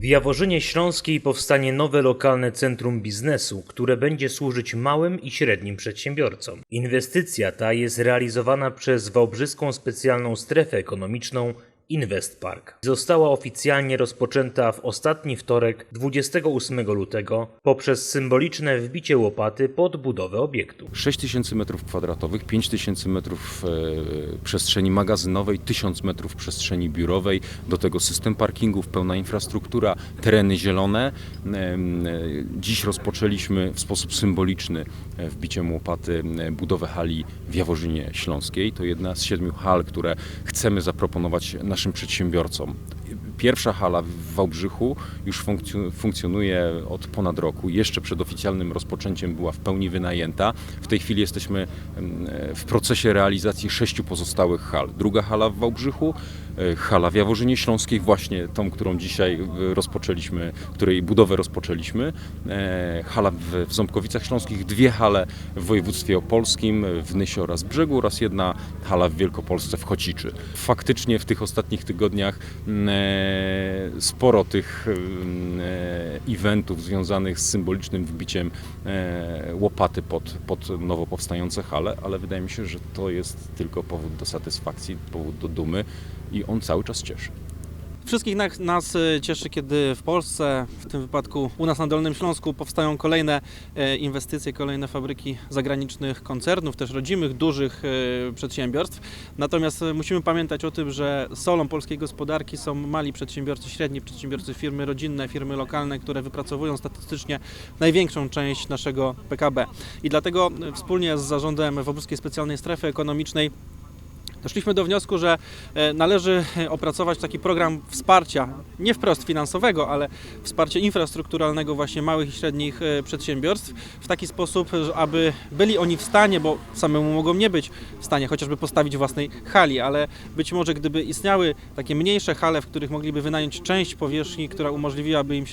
W Jaworzynie Śląskiej powstanie nowe lokalne centrum biznesu, które będzie służyć małym i średnim przedsiębiorcom. Inwestycja ta jest realizowana przez Wałbrzyską Specjalną Strefę Ekonomiczną Invest Park. Została oficjalnie rozpoczęta w ostatni wtorek 28 lutego poprzez symboliczne wbicie łopaty pod budowę obiektu. 6000 m2, 5000 m przestrzeni magazynowej, 1000 metrów przestrzeni biurowej, do tego system parkingów, pełna infrastruktura, tereny zielone. Em, e, Dziś rozpoczęliśmy w sposób symboliczny e, wbiciem łopaty e, budowę hali w Jaworzynie Śląskiej. To jedna z siedmiu hal, które chcemy zaproponować naszym przedsiębiorcom. Pierwsza hala w Wałbrzychu już funkcjo- funkcjonuje od ponad roku. Jeszcze przed oficjalnym rozpoczęciem była w pełni wynajęta. W tej chwili jesteśmy e, w procesie realizacji sześciu pozostałych hal. Druga hala w Wałbrzychu, e, hala w Jaworzynie Śląskiej, właśnie tą, którą dzisiaj rozpoczęliśmy, której budowę rozpoczęliśmy. E, Hala w, Ząbkowicach Śląskich, dwie hale w województwie opolskim, w Nysie oraz Brzegu oraz jedna hala w Wielkopolsce w Chociczy. Faktycznie w tych ostatnich tygodniach sporo tych e, eventów związanych z symbolicznym wbiciem e, łopaty pod, pod nowo powstające hale, ale wydaje mi się, że to jest tylko powód do satysfakcji, powód do dumy i on cały czas cieszy. Wszystkich nas, e, cieszy, kiedy w Polsce, w tym wypadku u nas na Dolnym Śląsku, powstają kolejne e, inwestycje, kolejne fabryki zagranicznych koncernów, też rodzimych, dużych e, przedsiębiorstw. Natomiast musimy pamiętać o tym, że solą polskiej gospodarki są mali przedsiębiorcy, średni przedsiębiorcy, firmy rodzinne, firmy lokalne, które wypracowują statystycznie największą część naszego PKB. I dlatego wspólnie z zarządem Wałbrzyskiej Specjalnej Strefy Ekonomicznej Doszliśmy do wniosku, że e, należy e, opracować taki program wsparcia, nie wprost finansowego, ale wsparcia infrastrukturalnego właśnie małych i średnich e, przedsiębiorstw w taki sposób, aby byli oni w stanie, bo samemu mogą nie być w stanie chociażby postawić własnej hali, ale być może gdyby istniały takie mniejsze hale, w których mogliby wynająć część powierzchni, która umożliwiłaby im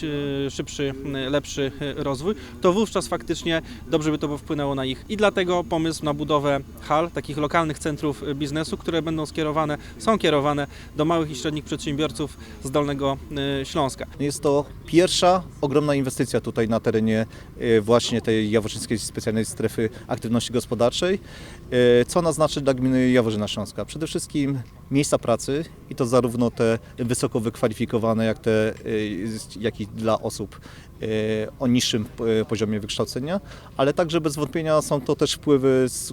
szybszy, lepszy rozwój, to wówczas faktycznie dobrze by to wpłynęło na ich. I dlatego pomysł na budowę hal, takich lokalnych centrów e, biznesu, które będą skierowane, są kierowane do małych i średnich przedsiębiorców z Dolnego e, Śląska. Jest to pierwsza ogromna inwestycja tutaj na terenie e, właśnie tej Jaworzyńskiej Specjalnej Strefy Aktywności Gospodarczej. E, Co ona znaczy dla gminy Jaworzyna Śląska? Przede wszystkim miejsca pracy i to zarówno te wysoko wykwalifikowane, jak, te, e, jak i dla osób e, o niższym e, poziomie wykształcenia, ale także bez wątpienia są to też wpływy z,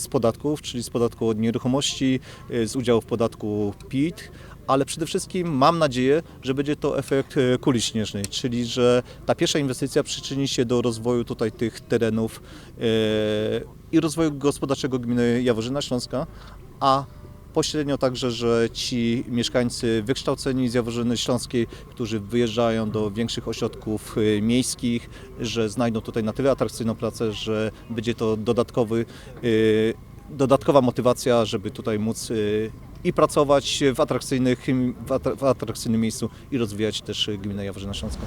z podatków, czyli z podatku od nieruchomości, z udziału w podatku PIT, ale przede wszystkim mam nadzieję, że będzie to efekt kuli śnieżnej, czyli że ta pierwsza inwestycja przyczyni się do rozwoju tutaj tych terenów i rozwoju gospodarczego gminy Jaworzyna Śląska, a pośrednio także, że ci mieszkańcy wykształceni z Jaworzyny Śląskiej, którzy wyjeżdżają do większych ośrodków e, miejskich, że znajdą tutaj na tyle atrakcyjną pracę, że będzie to dodatkowy e, dodatkowa motywacja, żeby tutaj móc y, i pracować w, atrakcyjnych, w atrak- w atrakcyjnym miejscu i rozwijać też y, gminę Jaworzyna Śląska.